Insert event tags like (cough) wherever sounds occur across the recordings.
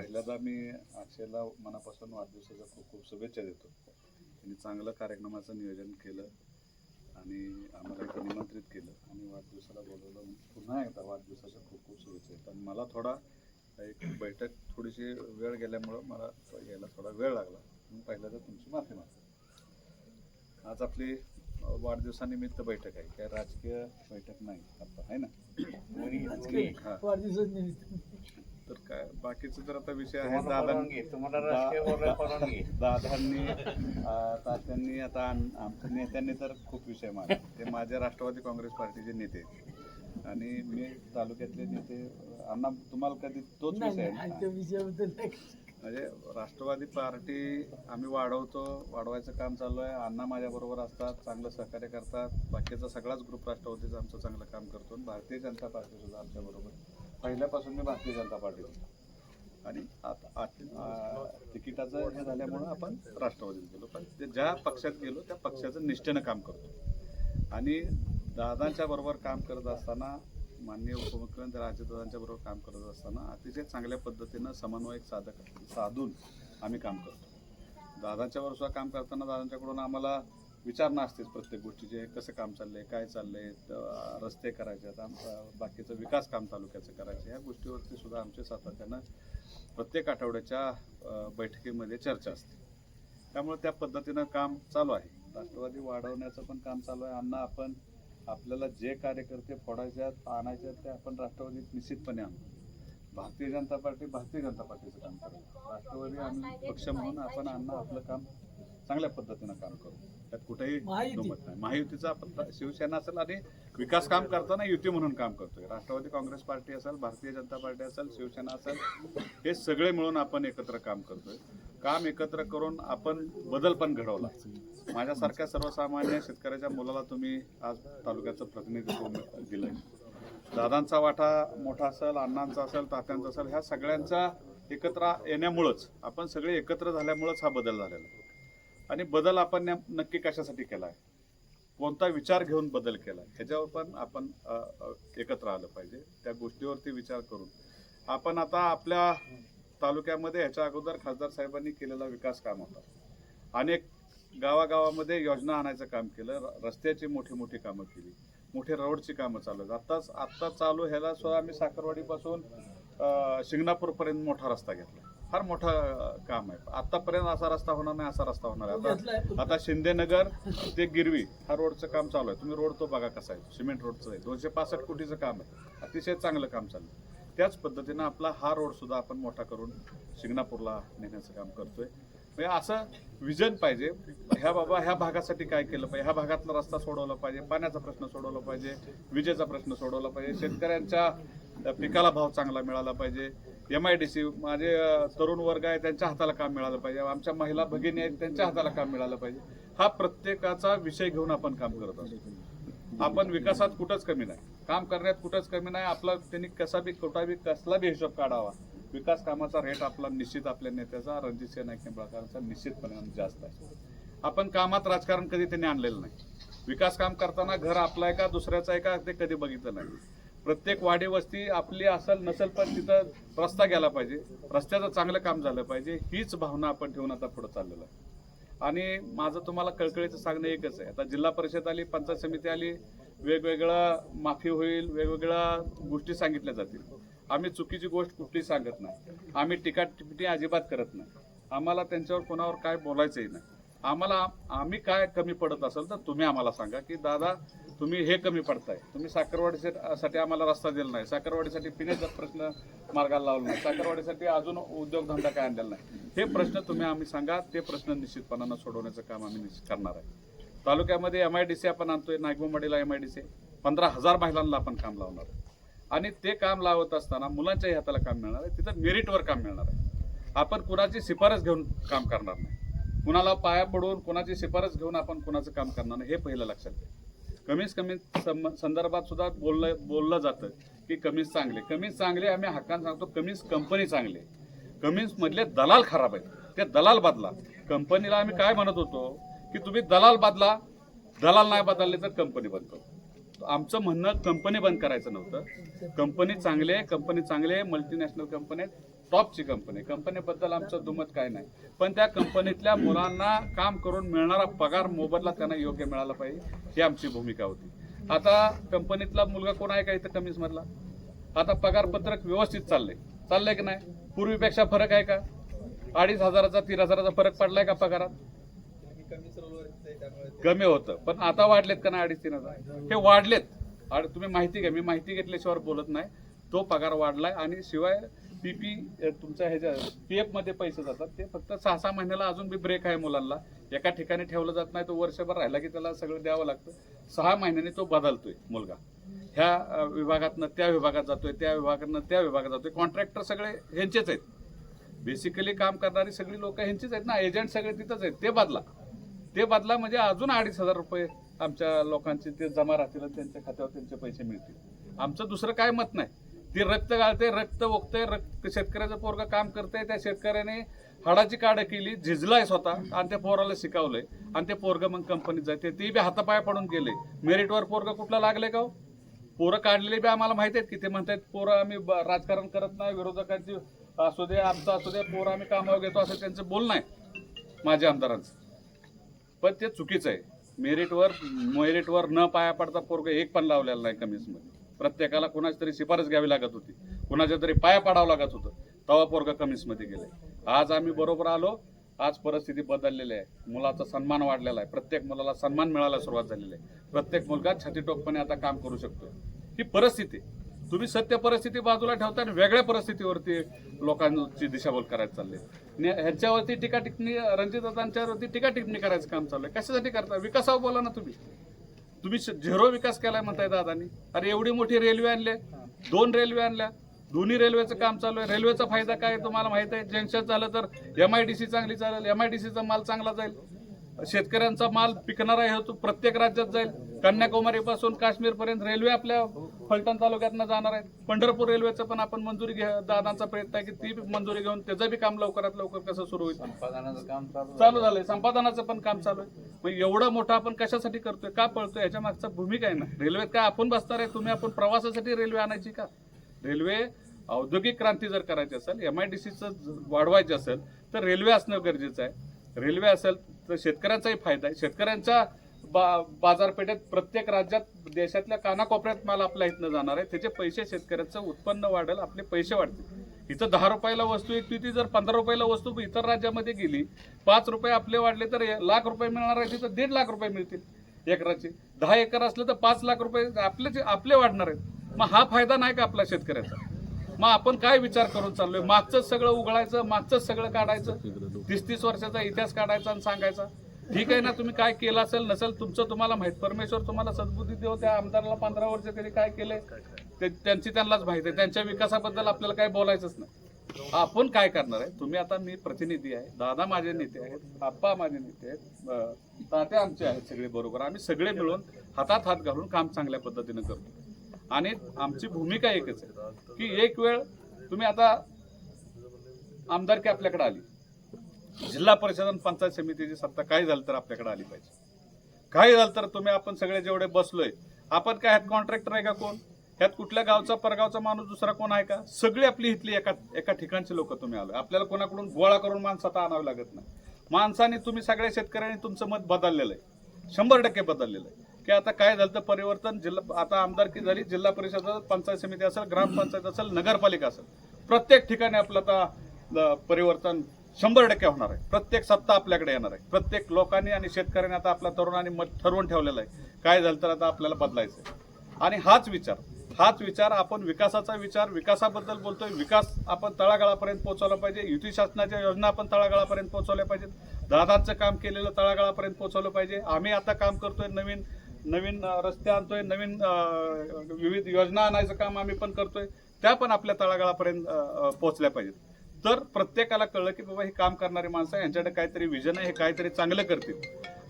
पहिल्यांदा मी अक्षयला मनापासून वाढदिवसाच्या खूप खूप शुभेच्छा देतो. त्यांनी चांगलं कार्यक्रमाचं नियोजन केलं आणि आम्हाला इथं निमंत्रित केलं. आणि वाढदिवसाला बोलवलं. पुन्हा एकदा वाढदिवसाच्या खूप खूप शुभेच्छा. आणि मला थोडा एक बैठक थोडीशी वेळ गेल्यामुळं मला यायला थोडा वेळ लागला. म्हणून पहिल्यांदा तुमची माफी मागतो. आज आपली वाढदिवसानिमित्त बैठक आहे. काय राजकीय बैठक नाही. आता आहे ना? तर काय बाकीचं तर आता विषय आहे (laughs) दादांनी अं, तात्यांनी आता आम- आमच्या नेत्यांनी तर खूप विषय मांडले. ते माझे राष्ट्रवादी काँग्रेस पार्टीचे नेते. आणि मी तालुक्यातले नेते अण्णा तुम्हाला कधी तोच विषय. म्हणजे राष्ट्रवादी पार्टी आम्ही वाढवतो वाढवायचं काम चालू आहे. अण्णा माझ्याबरोबर असतात चांगलं सहकार्य करतात. बाकीचा सगळाच ग्रुप राष्ट्रवादीचं आमचं चांगलं काम करतो. भारतीय जनता पार्टी सुद्धा आमच्याबरोबर. पहिल्यापासून मी भारतीय जनता पार्टीत होतो. आणि आता तिकिटाचं हे झाल्यामुळं आपण राष्ट्रवादीत गेलो. पण ते ज्या पक्षात गेलो त्या पक्षाचं निष्ठेनं काम करतो. आणि दादांच्या बरोबर काम करत असताना माननीय उपमुख्यमंत्री राजदादांच्या बरोबर काम करत असताना अतिशय चांगल्या पद्धतीनं समन्वयक साधक साधून आम्ही काम करतो. दादांच्या बरोबर सुद्धा काम करताना दादांच्याकडून आम्हाला विचारणा असतेच प्रत्येक गोष्टीचे कसं काम चाललंय काय चाललंय रस्ते करायचे आहेत बाकीचं विकास काम तालुक्याचं करायचं ह्या गोष्टीवरती सुद्धा आमच्या सातत्यानं प्रत्येक आठवड्याच्या बैठकीमध्ये चर्चा असते. त्यामुळे त्या पद्धतीनं काम चालू आहे. राष्ट्रवादी वाढवण्याचं पण काम चालू आहे. अण्णा आपण आपल्याला जे कार्यकर्ते फोडायचे आहेत आणायचे आहेत ते आपण राष्ट्रवादीत निश्चितपणे आणू. भारतीय जनता पार्टी भारतीय जनता पार्टीचं काम करतो राष्ट्रवादी आम्ही पक्ष म्हणून आपण अण्णा आपलं काम चांगल्या पद्धतीनं काम करू. त्यात कुठेही. दुमत नाही. महायुतीचा आपण शिवसेना असेल आणि विकास काम करताना युती म्हणून काम करतोय. राष्ट्रवादी काँग्रेस पार्टी असेल भारतीय जनता पार्टी असेल शिवसेना असेल हे सगळे मिळून आपण एकत्र काम करतोय. काम एकत्र करून आपण बदल पण घडवला. माझ्यासारख्या सर्वसामान्य शेतकऱ्याच्या मुलाला तुम्ही आज तालुक्याचं प्रतिनिधित्व दिलंय. दादांचा वाटा मोठा असेल अण्णांचा असेल तात्यांचा असेल ह्या सगळ्यांचा एकत्र येण्यामुळंच आपण सगळे एकत्र झाल्यामुळंच हा बदल झालेला आहे. आणि बदल आपण नक्की कशासाठी केला आहे कोणता विचार घेऊन बदल केला ह्याच्यावर पण आपण एकत्र आलं पाहिजे. त्या गोष्टीवरती विचार करून. आपण आता आपल्या तालुक्यामध्ये ह्याच्या अगोदर खासदार साहेबांनी केलेला विकास काम होता. अनेक गावागावामध्ये योजना आणायचं काम केलं. र- रस्त्याची मोठी मोठी कामं केली. मोठे रोडची कामं चालू आहेत. आत्ताच आत्ता चालू ह्याला सुद्धा आम्ही साखरवाडीपासून शिंगणापूरपर्यंत मोठा रस्ता घेतला. फार मोठं काम आहे. आतापर्यंत असा रस्ता होणार नाही असा रस्ता होणार आहे. आता. आता शिंदेनगर ते गिरवी हा रोडचं काम चालू आहे. तुम्ही रोड तो बघा कसा आहे. सिमेंट रोडचं आहे. दोनशे पासष्ट कोटीचं काम आहे. अतिशय चांगलं काम चाललं आहे. त्याच पद्धतीनं आपला हा रोड सुद्धा आपण मोठा करून शिंगणापूरला नेण्याचं काम करतोय. म्हणजे असं विजन पाहिजे. ह्या बाबा ह्या भागासाठी काय केलं पाहिजे? ह्या भागातला रस्ता सोडवला पाहिजे. पाण्याचा प्रश्न सोडवला पाहिजे. विजेचा प्रश्न सोडवला पाहिजे. शेतकऱ्यांच्या पिकाला भाव चांगला मिळाला पाहिजे. एम आय डी सी माझे तरुण वर्ग आहे त्यांच्या हाताला काम मिळालं पाहिजे. आमच्या महिला भगिनी आहेत त्यांच्या हाताला काम मिळालं पाहिजे. हा प्रत्येकाचा विषय घेऊन आपण काम करत असतो. आपण विकासात कुठंच कमी नाही. काम करण्यात कुठंच कमी नाही. आपला त्यांनी कसा बी कुठा बी कसला बी हिशोब काढावा. विकास कामाचा रेट आपला निश्चित आपल्या नेत्याचा रणजित सिंह नाईक निंबाळकरांचा निश्चितपणे जास्त आहे. आपण कामात राजकारण कधी त्यांनी आणलेलं नाही. विकास काम करताना घर आपला आहे का दुसऱ्याचं आहे का ते कधी बघितलं नाही. प्रत्येक वाडी वस्ती आपली असेल नसेल पण तिथं रस्ता गेला पाहिजे. रस्त्याचं चांगलं काम झालं पाहिजे. हीच भावना आपण ठेवून आता पुढे चाललेलं आहे. आणि माझं तुम्हाला कळकळीचं सांगणं एकच आहे. आता जिल्हा परिषद आली पंचायत समिती आली वेगवेगळा माफी होईल वेगवेगळ्या गोष्टी सांगितल्या जातील. आम्ही चुकीची गोष्ट कुठली सांगत नाही. आम्ही टीका टिप्पणी अजिबात करत नाही. आम्हाला त्यांच्यावर कोणावर काय बोलायचंही नाही. आम्हाला आम्ही काय कमी पडत असेल तर तुम्ही आम्हाला सांगा की दादा तुम्ही हे कमी पडताय. तुम्ही साखरवाडीसाठी आम्हाला रस्ता दिला नाही. साखरवाडीसाठी पिण्याचा प्रश्न मार्गाला लावला नाही. साखरवाडीसाठी अजून उद्योगधंदा काय आणलेला नाही. हे प्रश्न तुम्ही आम्ही सांगा. ते प्रश्न निश्चितपणानं सोडवण्याचं काम आम्ही निश्चित करणार आहे. तालुक्यामध्ये एम आय डी सी आपण आणतोय. नागमंडीला एम आय डी सी पंधरा हजार महिलांना आपण काम लावणार आहे. आणि ते काम लावत असताना मुलांच्याही हाताला काम मिळणार आहे. तिथं मेरिटवर काम मिळणार आहे. आपण कुणाची शिफारस घेऊन काम करणार नाही. कुणाला पाया पडून कुणाची शिफारस घेऊन आपण कुणाचं काम करणार नाही हे पहिलं लक्षात घ्या. कमीच कमी संदर्भात सुद्धा बोललं बोललं जातं की कमीच चांगले. कमीच चांगले आम्ही हक्कान सांगतो कमीच कंपनी चांगली. आहे. कमीच मधले दलाल खराब आहेत. ते दलाल बदला. कंपनीला आम्ही काय म्हणत होतो की तुम्ही दलाल बदला. दलाल नाही बदलले तर कंपनी बंद करू. आमचं म्हणणं कंपनी बंद करायचं नव्हतं. कंपनी चांगले कंपनी चांगले आहे मल्टीनॅशनल कंपनी आहेत. टॉपची कंपनी कंपनीबद्दल आमचं दुमत काय नाही. पण त्या कंपनीतल्या मुलांना काम करून मिळणारा पगार मोबदला त्यांना योग्य मिळाला पाहिजे ही आमची भूमिका होती. आता कंपनीतला मुलगा कोण आहे का इथं कमीच मधला? आता पगारपत्रक व्यवस्थित चाललंय. चाललंय की नाही? पूर्वीपेक्षा फरक आहे का? अडीच हजाराचा तीन हजाराचा फरक पडलाय का पगारात? कमी होतं. पण आता वाढलेत का नाही अडीच तीन हजार? हे वाढलेत. तुम्ही माहिती घ्या. मी माहिती घेतल्याशिवाय बोलत नाही. तो पगार वाढलाय आणि शिवाय पीपी तुमच्या ह्याच्या पी एफमध्ये पैसे जातात. ते फक्त सहा सहा महिन्याला अजून बी ब्रेक आहे मुलांना. एका ठिकाणी ठेवलं जात नाही तो वर्षभर राहिला की त्याला सगळं द्यावं लागतं. सहा महिन्याने तो बदलतोय मुलगा. ह्या विभागातनं त्या विभागात जातोय त्या विभागातनं त्या विभागात जातोय. कॉन्ट्रॅक्टर सगळे ह्यांचेच आहेत. बेसिकली काम करणारी सगळी लोक ह्यांचीच आहेत ना. एजंट सगळे तिथंच आहेत. ते बदला. ते बदला म्हणजे अजून अडीच हजार रुपये आमच्या लोकांचे ते जमा राहतील त्यांच्या खात्यावर त्यांचे पैसे मिळतील. आमचं दुसरं काय मत नाही. ती रक्त गाळते रक्त ओकते रक्त शेतकऱ्याचं पोरग काम करते त्या शेतकऱ्याने हाडाची काढ केली झिजलाय स्वतः आणि त्या पोराला शिकवलंय. आणि ते पोरग मग कंपनीत जाते ती बी हातापाय पडून गेले. मेरिटवर पोरग कुठला लागले का हो? पोरं काढलेले बी आम्हाला माहिती आहेत की ते म्हणतात पोरं आम्ही ब- राजकारण करत नाही विरोधकांची असू दे आमचं असू दे पोरं आम्ही कामावर घेतो असं त्यांचं बोलणं आहे माझ्या आमदारांचं. पण ते चुकीचं आहे. मेरिटवर मेरिटवर न पाया पडता पोरग एक पण लावलेला नाही कमिशनमध्ये प्रत्येकाला कुणाची तरी शिफारस घ्यावी लागत होती. कुणाच्या तरी पाया पाडावं लागत होतं. तवा पोरग कमिशनमध्ये गेले. आज आम्ही बरोबर आलो. आज परिस्थिती बदललेली आहे. मुलाचा सन्मान वाढलेला आहे. प्रत्येक मुलाला सन्मान मिळायला सुरुवात झालेली आहे. प्रत्येक मुलगा छातीटोकपणे आता काम करू शकतो. ही परिस्थिती तुम्ही सत्य परिस्थिती बाजूला ठेवता आणि वेगळ्या परिस्थितीवरती लोकांची दिशाभूल करायला चालले. ने- ह्यांच्यावरती टीका टिप्पणी रणजितदादांच्यावरती टीका टिप्पणी करायचं काम चालू आहे कशासाठी करता? विकासावर बोला ना तुम्ही. तुम्ही झेरो विकास केलाय म्हणताय दादानी. अरे एवढी मोठी रेल्वे आणले दोन रेल्वे आणल्या. दोन्ही रेल्वेचं काम चालू आहे. रेल्वेचा फायदा काय तुम्हाला माहीत आहे? जंक्शन झालं तर एम आय डी सी चांगली चालेल. एम आय डी सीचा माल चांगला जाईल. शेतकऱ्यांचा माल पिकणारा आहे तो प्रत्येक राज्यात जाईल. कन्याकुमारी पासून काश्मीर पर्यंत रेल्वे आपल्या फलटण तालुक्यातनं जाणार आहेत. पंढरपूर रेल्वेचं पण आपण मंजुरी घ्या दादांचा प्रयत्न आहे की ती मंजुरी घेऊन त्याचं बी काम लवकरात लवकर कसं सुरू होईल. चालू झालंय. संपादनाचं पण काम चालू आहे. मग एवढं मोठं आपण कशासाठी करतोय? का पळतोय? याच्या मागचा भूमिका आहे ना. रेल्वेत काय आपण बसणार आहे? तुम्ही आपण प्रवासासाठी रेल्वे आणायची का? रेल्वे औद्योगिक क्रांती जर करायची असेल एम आय डी सीचं वाढवायची असेल तर रेल्वे असणं गरजेचं आहे. रेल्वे असेल तर शेतकऱ्यांचाही फायदा आहे. शेतकऱ्यांच्या बा बाजारपेठेत प्रत्येक राज्यात देशातल्या कानाकोपऱ्यात माल आपल्या इथनं जाणार आहे. त्याचे पैसे शेतकऱ्याचं उत्पन्न वाढेल आपले पैसे वाढतील. इथं दहा रुपयाला वस्तू एक ती जर पंधरा रुपयाला वस्तू इतर राज्यामध्ये गेली पाच रुपये आपले वाढले तर लाख रुपये मिळणार आहे तिथं दीड लाख रुपये मिळतील एकराचे. दहा एकर असले तर पाच लाख रुपये आपले आपले वाढणार आहेत. मग हा फायदा नाही का आपला शेतकऱ्याचा? मग आपण काय विचार करून चाललोय? मागचंच सगळं उघडायचं मागचंच सगळं काढायचं? तीस तीस वर्षाचा इतिहास काढायचा आणि सांगायचा? ठीक आहे ना तुम्ही काय केलं असेल नसेल तुमचं तुम्हाला माहीत. परमेश्वर तुम्हाला सद्बुद्धी देव त्या आमदाराला पंधरा वर्ष तरी काय केले ते त्यांची त्यांनाच माहिती आहे. त्यांच्या विकासाबद्दल आपल्याला काय बोलायचंच नाही. आपण काय करणार आहे? तुम्ही आता मी प्रतिनिधी आहे. दादा माझे नेते आहेत. आप्पा माझे नेते आहेत. तात्या आमचे आहेत सगळे बरोबर. आम्ही सगळे मिळून हातात हात घालून काम चांगल्या पद्धतीनं करतो. आणि आमची भूमिका एकच आहे की एक वेळ तुम्ही आता आमदारकी आपल्याकडे आली. जिल्हा परिषद आणि पंचायत समितीची सत्ता काय झालं तर आपल्याकडे आली पाहिजे. काय झालं तर तुम्ही आपण सगळे जेवढे बसलोय आपण काय ह्यात कॉन्ट्रॅक्टर आहे का कोण? ह्यात कुठल्या गावचा परगावचा माणूस दुसरा कोण आहे का? सगळी आपली इथली एका एका ठिकाणची लोक तुम्ही आलो आपल्याला कोणाकडून गोळा करून माणसं आता आणावी लागत नाही. माणसाने तुम्ही सगळ्या शेतकऱ्यांनी तुमचं मत बदललेलं आहे. शंभर टक्के बदललेलं आहे. की आता काय झालं तर परिवर्तन जिल्हा आता आमदारकी झाली जिल्हा परिषद असेल, पंचायत समिती असेल ग्रामपंचायत असेल नगरपालिका असेल. प्रत्येक ठिकाणी आपलं आता परिवर्तन शंभर टक्के होणार आहे. प्रत्येक सत्ता आपल्याकडे येणार आहे. प्रत्येक लोकांनी आणि शेतकऱ्यांनी आता आपल्या तरुणांनी मत ठरवून ठेवलेलं आहे. काय झालं तर आता आपल्याला बदलायचं आहे. आणि हाच विचार हाच विचार आपण विकासाचा विचार विकासाबद्दल बोलतोय. विकास आपण तळागाळापर्यंत पोहोचवला पाहिजे. युती शासनाच्या योजना आपण तळागाळापर्यंत पोहोचवल्या पाहिजेत. दादांचं काम केलेलं तळागाळापर्यंत पोहोचवलं पाहिजे. आम्ही आता काम करतोय नवीन नवीन रस्ते आणतोय नवीन विविध योजना आणायचं काम आम्ही पण करतोय त्या पण आपल्या तळागाळापर्यंत पोहोचल्या पाहिजेत. तर प्रत्येकाला कळलं की बाबा हे काम करणारी माणसं आहे, यांच्याकडे काहीतरी विजन आहे हे काहीतरी चांगलं करतील.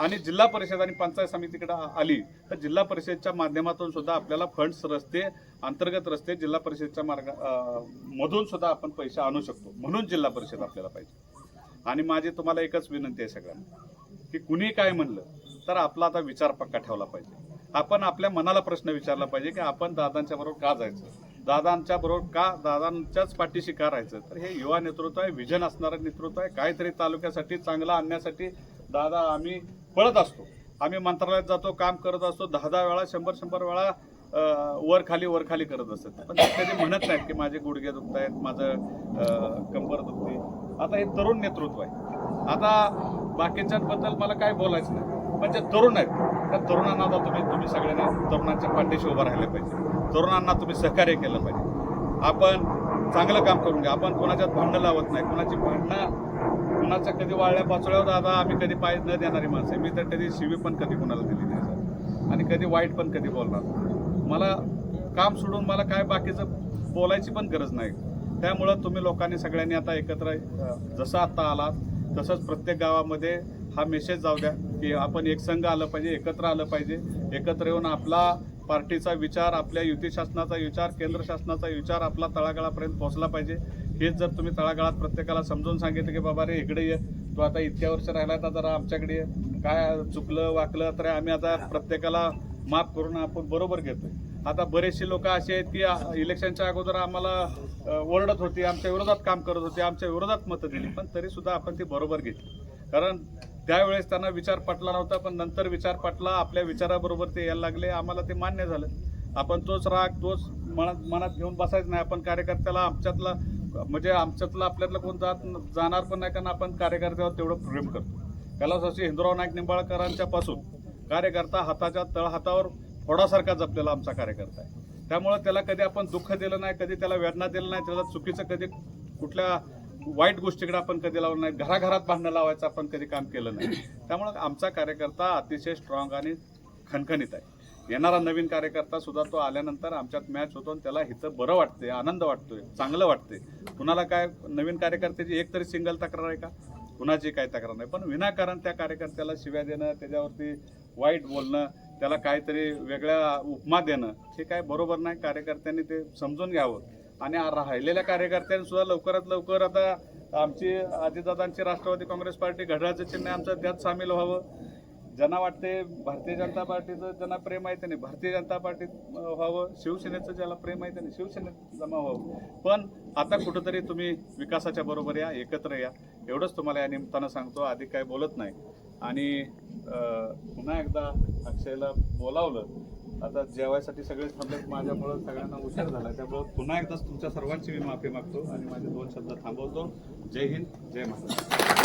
आणि जिल्हा परिषद आणि पंचायत समितीकडे आली तर जिल्हा परिषदच्या माध्यमातून सुद्धा आपल्याला फंड्स रस्ते अंतर्गत रस्ते जिल्हा परिषदच्या मार्ग मधून सुद्धा आपण पैसे आणू शकतो. म्हणून जिल्हा परिषद आपल्याला पाहिजे. आणि माझी तुम्हाला एकच विनंती आहे सगळ्यांना की कुणी काय म्हणलं तर आपला आता विचार पक्का ठेवला पाहिजे. आपण आपल्या मनाला प्रश्न विचारला पाहिजे की आपण दादांच्या बरोबर का जायचं? दादांच्या बरोबर का दादांच्याच पाठीशी का राहायचं? तर हे युवा नेतृत्व आहे विजन असणारं नेतृत्व आहे. काहीतरी तालुक्यासाठी चांगलं आणण्यासाठी दादा आम्ही पळत असतो. आम्ही मंत्रालयात जातो काम करत असतो. दहा दहा वेळा शंभर शंभर वेळा वर खाली वर खाली करत असतात. पण कधी म्हणत नाहीत की माझे गुडघे दुखत आहेत माझं कंबर दुखते. आता हे तरुण नेतृत्व आहे. आता बाकीच्यांबद्दल मला काय बोलायचं नाही. पण जे तरुण आहेत. त्या तरुणांना आता तुम्ही तुम्ही सगळ्यांनी तरुणांच्या पाठीशी उभं राहिलं पाहिजे. तरुणांना तुम्ही सहकार्य केलं पाहिजे. आपण चांगलं काम करून घ्या. आपण कोणाच्यात भांडणं लावत नाही. कोणाची भांडणं कुणाच्या कधी वाळल्या पाचोळ्यावर दादा आम्ही कधी पाय न देणारी माणसं मी तर कधी शिवी पण कधी कोणाला दिली नाही सर. आणि कधी वाईट पण कधी बोलणार मला काम सोडून मला काय बाकीचं बोलायची पण गरज नाही. त्यामुळं तुम्ही लोकांनी सगळ्यांनी आता एकत्र जसं आत्ता आलात तसंच प्रत्येक गावामध्ये हा मेसेज जाऊ द्या की आपण एक संघ आलं पाहिजे एकत्र आलं पाहिजे. एकत्र येऊन आपला पार्टीचा विचार आपल्या युती शासनाचा विचार केंद्र शासनाचा विचार आपला तळागाळापर्यंत पोहोचला पाहिजे. हेच जर तुम्ही तळागाळात प्रत्येकाला समजून सांगितलं की बाबा रे इकडे ये. तू आता इतक्या वर्ष राहिला तर जरा आमच्याकडे ये. काय चुकलं वाकलं तर आम्ही आता प्रत्येकाला माफ करून आपण बरोबर घेतोय. आता बरेचसे लोक असे आहेत की इलेक्शनच्या अगोदर आम्हाला ओरडत होती आमच्या विरोधात काम करत होते आमच्या विरोधात मतं दिली पण तरी सुद्धा आपण ती बरोबर घेतली. कारण त्यावेळेस त्यांना विचार पटला नव्हता पण नंतर विचार पटला. आपल्या विचाराबरोबर ते यायला लागले. आम्हाला ते मान्य झालं. आपण तोच राग तोच मनात मनात घेऊन बसायचं नाही. आपण कार्यकर्त्याला आमच्यातला म्हणजे आमच्यातला आपल्यातला कोण जात जाणार पण नाही कारण आपण कार्यकर्त्यावर तेवढं प्रेम करतो. कैलासवासी हिंदुराव नाईक निंबाळकरांच्या पासून कार्यकर्ता हाताच्या तळहातावर फोडासारखा जपलेला आमचा कार्यकर्ता आहे. त्यामुळं त्याला कधी आपण दुःख दिलं नाही कधी त्याला वेदना दिलं नाही त्याला चुकीचं कधी कुठल्या वाईट गोष्टीकडे आपण कधी लावलं नाही. घराघरात भांडणं लावायचं आपण कधी काम केलं नाही. त्यामुळे आमचा कार्यकर्ता अतिशय स्ट्रॉंग आणि खणखणीत आहे. येणारा नवीन कार्यकर्ता सुद्धा तो आल्यानंतर आमच्यात मॅच होतो आणि त्याला हिथं बरं वाटते आनंद वाटतोय चांगलं वाटते कुणाला काय नवीन कार्यकर्त्याची एक तरी सिंगल तक्रार आहे का? कुणाची काय तक्रार नाही. पण विनाकारण त्या कार्यकर्त्याला शिव्या देणं त्याच्यावरती वाईट बोलणं त्याला काहीतरी वेगळ्या उपमा देणं हे काय बरोबर नाही. कार्यकर्त्यांनी ते समजून घ्यावं. आणि राहिलेल्या कार्यकर्त्यांनी सुद्धा लवकरात लवकर आता आमची अजितदादांची राष्ट्रवादी काँग्रेस पार्टी घड्याळाचं चिन्ह आमचं त्यात सामील व्हावं. ज्यांना वाटते भारतीय जनता पार्टीचं ज्यांना प्रेम आहे त्यांनी भारतीय जनता पार्टीत व्हावं. शिवसेनेचं ज्याला प्रेम आहे त्यांनी शिवसेनेत जमा व्हावं. पण आता कुठंतरी तुम्ही विकासाच्या बरोबर या एकत्र या. एवढंच तुम्हाला या निमित्तानं सांगतो आधी काय बोलत नाही. आणि पुन्हा एकदा अक्षयला बोलावलं आता जेवायसाठी सगळे थांबलेत. माझ्यामुळं सगळ्यांना उशीर झाला. त्यामुळं पुन्हा एकदाच तुमच्या सर्वांची मी माफी मागतो आणि माझे दोन शब्द थांबवतो. जय हिंद जय महाराष्ट्र.